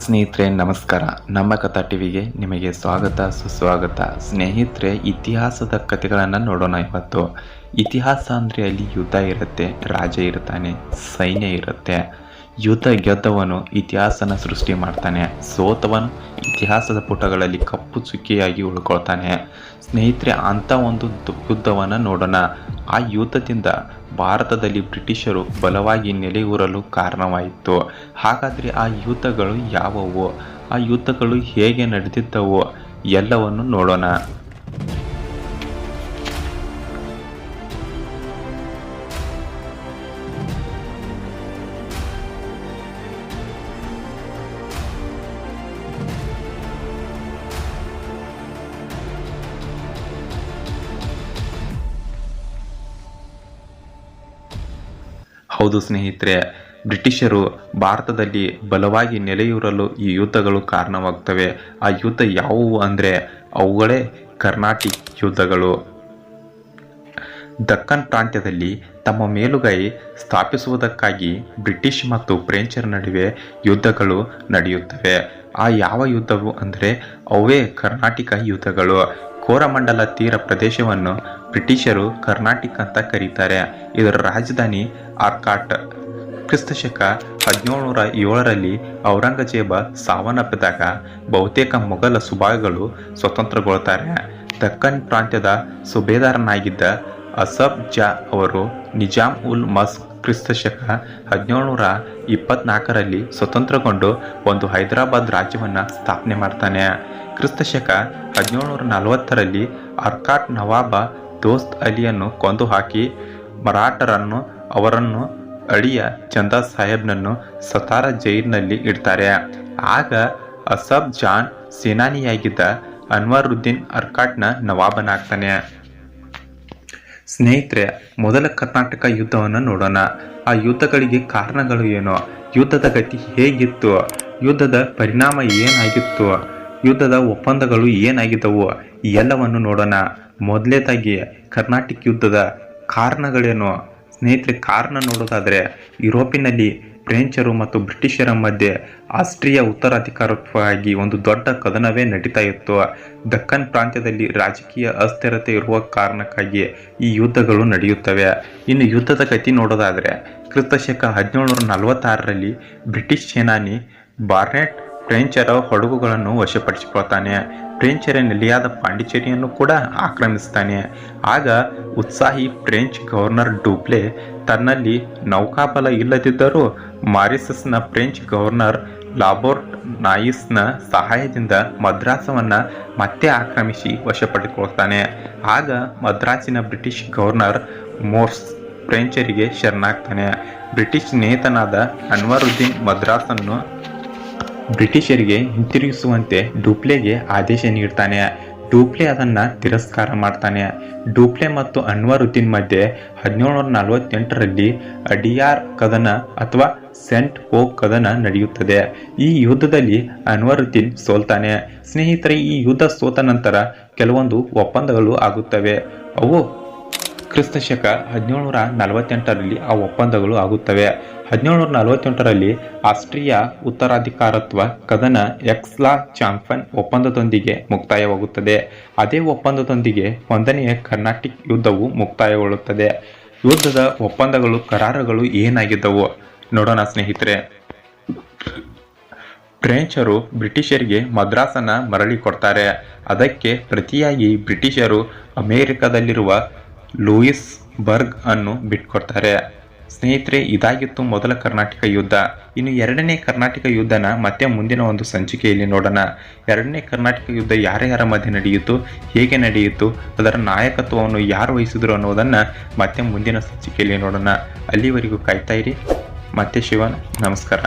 ಸ್ನೇಹಿತರೆ, ನಮಸ್ಕಾರ. ನಮ್ಮ ಕಥಾ ಟಿವಿಗೆ ನಿಮಗೆ ಸ್ವಾಗತ, ಸುಸ್ವಾಗತ. ಸ್ನೇಹಿತರೆ, ಇತಿಹಾಸದ ಕಥೆಗಳನ್ನು ನೋಡೋಣ ಇವತ್ತು. ಇತಿಹಾಸ ಅಂದರೆ ಅಲ್ಲಿ ಯುದ್ಧ ಇರುತ್ತೆ, ರಾಜ ಇರ್ತಾನೆ, ಸೈನ್ಯ ಇರುತ್ತೆ. ಯುದ್ಧ ಗೆದ್ದವನು ಇತಿಹಾಸನ ಸೃಷ್ಟಿ ಮಾಡ್ತಾನೆ. ಸೋತವನು ಇತಿಹಾಸದ ಪುಟಗಳಲ್ಲಿ ಕಪ್ಪು ಚುಕ್ಕಿಯಾಗಿ ಉಳ್ಕೊಳ್ತಾನೆ. ಸ್ನೇಹಿತರೆ, ಅಂಥ ಒಂದು ಯುದ್ಧವನ್ನು ನೋಡೋಣ. ಆ ಯುದ್ಧದಿಂದ ಭಾರತದಲ್ಲಿ ಬ್ರಿಟಿಷರು ಬಲವಾಗಿ ನೆಲೆಯೂರಲು ಕಾರಣವಾಯಿತು. ಹಾಗಾದರೆ ಆ ಯುದ್ಧಗಳು ಯಾವುವು? ಆ ಯುದ್ಧಗಳು ಹೇಗೆ ನಡೆದಿದ್ದವು? ಎಲ್ಲವನ್ನು ನೋಡೋಣ. ಹೌದು ಸ್ನೇಹಿತರೆ, ಬ್ರಿಟಿಷರು ಭಾರತದಲ್ಲಿ ಬಲವಾಗಿ ನೆಲೆಯೂರಲು ಈ ಯುದ್ಧಗಳು ಕಾರಣವಾಗ್ತವೆ. ಆ ಯುದ್ಧ ಯಾವುವು ಅಂದರೆ ಅವುಗಳೇ ಕರ್ನಾಟಿಕ್ ಯುದ್ಧಗಳು. ದಕ್ಕನ್ ಪ್ರಾಂತ್ಯದಲ್ಲಿ ತಮ್ಮ ಮೇಲುಗೈ ಸ್ಥಾಪಿಸುವುದಕ್ಕಾಗಿ ಬ್ರಿಟಿಷ್ ಮತ್ತು ಫ್ರೆಂಚರ ನಡುವೆ ಯುದ್ಧಗಳು ನಡೆಯುತ್ತವೆ. ಆ ಯಾವ ಯುದ್ಧವು ಅಂದರೆ ಅವೇ ಕರ್ನಾಟಕ ಯುದ್ಧಗಳು. ಕೋರಮಂಡಲ ತೀರ ಪ್ರದೇಶವನ್ನು ಬ್ರಿಟಿಷರು ಕರ್ನಾಟಿಕ್ ಅಂತ ಕರೀತಾರೆ. ಇದರ ರಾಜಧಾನಿ ಆರ್ಕಾಟ್. ಕ್ರಿಸ್ತಶಕ ಹದಿನೇಳುನೂರ ಏಳರಲ್ಲಿ ಔರಂಗಜೇಬ ಸಾವನ್ನಪ್ಪಿದಾಗ ಬಹುತೇಕ ಮೊಘಲ ಸುಭಾಗಗಳು ಸ್ವತಂತ್ರಗೊಳ್ತಾರೆ ದಕ್ಕನ್ ಪ್ರಾಂತ್ಯದ ಸುಬೇದಾರನಾಗಿದ್ದ ಅಸಫ್ ಜಾ ಅವರು ನಿಜಾಮ್ ಉಲ್ ಮಸ್ ಕ್ರಿಸ್ತಶಕ ಹದಿನೇಳುನೂರ ಇಪ್ಪತ್ನಾಲ್ಕರಲ್ಲಿ ಸ್ವತಂತ್ರಗೊಂಡು ಒಂದು ಹೈದರಾಬಾದ್ ರಾಜ್ಯವನ್ನು ಸ್ಥಾಪನೆ ಮಾಡ್ತಾನೆ. ಕ್ರಿಸ್ತಶಕ ಹದಿನೇಳುನೂರ ನಲವತ್ತರಲ್ಲಿ ಅರ್ಕಾಟ್ ನವಾಬ ದೋಸ್ತ್ ಅಲಿಯನ್ನು ಕೊಂದು ಹಾಕಿ ಮರಾಠರನ್ನು ಅವರನ್ನು ಅಳಿಯ ಚಂದಾ ಸಾಹೇಬ್ನನ್ನು ಸತಾರ ಜೈಲಿನಲ್ಲಿ ಇಡ್ತಾರೆ. ಆಗ ಅಸಬ್ ಜಾನ್ ಸೇನಾನಿಯಾಗಿದ್ದ ಅನ್ವರುದ್ದೀನ್ ಅರ್ಕಾಟ್ನ ನವಾಬನಾಗ್ತಾನೆ. ಸ್ನೇಹಿತರೆ, ಮೊದಲ ಕರ್ನಾಟಕ ಯುದ್ಧವನ್ನು ನೋಡೋಣ. ಆ ಯುದ್ಧಗಳಿಗೆ ಕಾರಣಗಳು ಏನು? ಯುದ್ಧದ ಗತಿ ಹೇಗಿತ್ತು? ಯುದ್ಧದ ಪರಿಣಾಮ ಏನಾಗಿತ್ತು? ಯುದ್ಧದ ಒಪ್ಪಂದಗಳು ಏನಾಗಿದ್ದವು ಎಲ್ಲವನ್ನು ನೋಡೋಣ. ಮೊದಲೇದಾಗಿ ಕರ್ನಾಟಕ ಯುದ್ಧದ ಕಾರಣಗಳೇನು. ಸ್ನೇಹಿತರೆ, ಕಾರಣ ನೋಡೋದಾದರೆ ಯುರೋಪಿನಲ್ಲಿ ಫ್ರೆಂಚರು ಮತ್ತು ಬ್ರಿಟಿಷರ ಮಧ್ಯೆ ಆಸ್ಟ್ರಿಯಾ ಉತ್ತರಾಧಿಕಾರಕ್ಕಾಗಿ ಒಂದು ದೊಡ್ಡ ಕದನವೇ ನಡೀತಾ ಇತ್ತು. ದಕ್ಕನ್ ಪ್ರಾಂತ್ಯದಲ್ಲಿ ರಾಜಕೀಯ ಅಸ್ಥಿರತೆ ಇರುವ ಕಾರಣಕ್ಕಾಗಿ ಈ ಯುದ್ಧಗಳು ನಡೆಯುತ್ತವೆ. ಇನ್ನು ಯುದ್ಧದ ಗತಿ ನೋಡೋದಾದರೆ ಕ್ರಿಸ್ತಶಕ ಹದಿನೇಳುನೂರ ನಲವತ್ತಾರರಲ್ಲಿ ಬ್ರಿಟಿಷ್ ಸೇನಾನಿ ಬಾರ್ನೆಟ್ ಫ್ರೆಂಚರ ಹಡಗುಗಳನ್ನು ವಶಪಡಿಸಿಕೊಳ್ತಾನೆ. ಫ್ರೆಂಚರ ನೆಲೆಯಾದ ಪಾಂಡಿಚೇರಿಯನ್ನು ಕೂಡ ಆಕ್ರಮಿಸ್ತಾನೆ. ಆಗ ಉತ್ಸಾಹಿ ಫ್ರೆಂಚ್ ಗವರ್ನರ್ ಡೂಬ್ಲೆ ತನ್ನಲ್ಲಿ ನೌಕಾಬಲ ಇಲ್ಲದಿದ್ದರೂ ಮಾರಿಸಸ್ನ ಫ್ರೆಂಚ್ ಗವರ್ನರ್ ಲಾಬೋರ್ಟ್ ನಾಯಿಸ್ನ ಸಹಾಯದಿಂದ ಮದ್ರಾಸವನ್ನು ಮತ್ತೆ ಆಕ್ರಮಿಸಿ ವಶಪಡಿಕೊಳ್ತಾನೆ. ಆಗ ಮದ್ರಾಸಿನ ಬ್ರಿಟಿಷ್ ಗವರ್ನರ್ ಮೋರ್ಸ್ ಫ್ರೆಂಚರಿಗೆ ಶರಣಾಗ್ತಾನೆ. ಬ್ರಿಟಿಷ್ ನೇತನಾದ ಅನ್ವರುದ್ದೀನ್ ಮದ್ರಾಸನ್ನು ಬ್ರಿಟಿಷರಿಗೆ ಹಿಂತಿರುಗಿಸುವಂತೆ ಡೂಪ್ಲೆಗೆ ಆದೇಶ ನೀಡ್ತಾನೆ. ಡೂಪ್ಲೆ ಅದನ್ನು ತಿರಸ್ಕಾರ ಮಾಡ್ತಾನೆ. ಡೂಪ್ಲೆ ಮತ್ತು ಅನ್ವರುದ್ದೀನ್ ಮಧ್ಯೆ ಹದಿನೇಳುನೂರ ನಲವತ್ತೆಂಟರಲ್ಲಿ ಅಡಿಯಾರ್ ಕದನ ಅಥವಾ ಸೆಂಟ್ ಓ ಕದನ ನಡೆಯುತ್ತದೆ. ಈ ಯುದ್ಧದಲ್ಲಿ ಅನ್ವರುದ್ದೀನ್ ಸೋಲ್ತಾನೆ. ಸ್ನೇಹಿತರೆ, ಈ ಯುದ್ಧ ಸೋತ ನಂತರ ಕೆಲವೊಂದು ಒಪ್ಪಂದಗಳು ಆಗುತ್ತವೆ. ಅವು ಕ್ರಿಸ್ತಶಕ ಹದಿನೇಳುನೂರ ನಲವತ್ತೆಂಟರಲ್ಲಿ ಆ ಒಪ್ಪಂದಗಳು ಆಗುತ್ತವೆ. ಹದಿನೇಳುನೂರ ನಲವತ್ತೆಂಟರಲ್ಲಿ ಆಸ್ಟ್ರಿಯಾ ಉತ್ತರಾಧಿಕಾರತ್ವ ಕದನ ಎಕ್ಸ್ಲಾ ಚಾಂಫನ್ ಒಪ್ಪಂದದೊಂದಿಗೆ ಮುಕ್ತಾಯವಾಗುತ್ತದೆ. ಅದೇ ಒಪ್ಪಂದದೊಂದಿಗೆ ಒಂದನೆಯ ಕರ್ನಾಟಿಕ್ ಯುದ್ಧವು ಮುಕ್ತಾಯಗೊಳ್ಳುತ್ತದೆ. ಯುದ್ಧದ ಒಪ್ಪಂದಗಳು, ಕರಾರುಗಳು ಏನಾಗಿದ್ದವು? ನೋಡೋಣ ಸ್ನೇಹಿತರೆ. ಫ್ರೆಂಚರು ಬ್ರಿಟಿಷರಿಗೆ ಮದ್ರಾಸನ್ನ ಮರಳಿ ಕೊಡ್ತಾರೆ. ಅದಕ್ಕೆ ಪ್ರತಿಯಾಗಿ ಬ್ರಿಟಿಷರು ಅಮೆರಿಕದಲ್ಲಿರುವ ಲೂಯಿಸ್ ಬರ್ಗ್ ಅನ್ನು ಬಿಟ್ಕೊಡ್ತಾರೆ. ಸ್ನೇಹಿತರೆ, ಇದಾಗಿತ್ತು ಮೊದಲ ಕರ್ನಾಟಕ ಯುದ್ಧ. ಇನ್ನು ಎರಡನೇ ಕರ್ನಾಟಕ ಯುದ್ಧನ ಮತ್ತೆ ಮುಂದಿನ ಒಂದು ಸಂಚಿಕೆಯಲ್ಲಿ ನೋಡೋಣ. ಎರಡನೇ ಕರ್ನಾಟಕ ಯುದ್ಧ ಯಾರ್ಯಾರ ಮಧ್ಯೆ ನಡೆಯಿತು, ಹೇಗೆ ನಡೆಯಿತು, ಅದರ ನಾಯಕತ್ವವನ್ನು ಯಾರು ವಹಿಸಿದ್ರು ಅನ್ನೋದನ್ನು ಮತ್ತೆ ಮುಂದಿನ ಸಂಚಿಕೆಯಲ್ಲಿ ನೋಡೋಣ. ಅಲ್ಲಿವರೆಗೂ ಕಾಯ್ತಾ ಇರಿ. ಮತ್ತೆ ಶಿವನ್, ನಮಸ್ಕಾರ.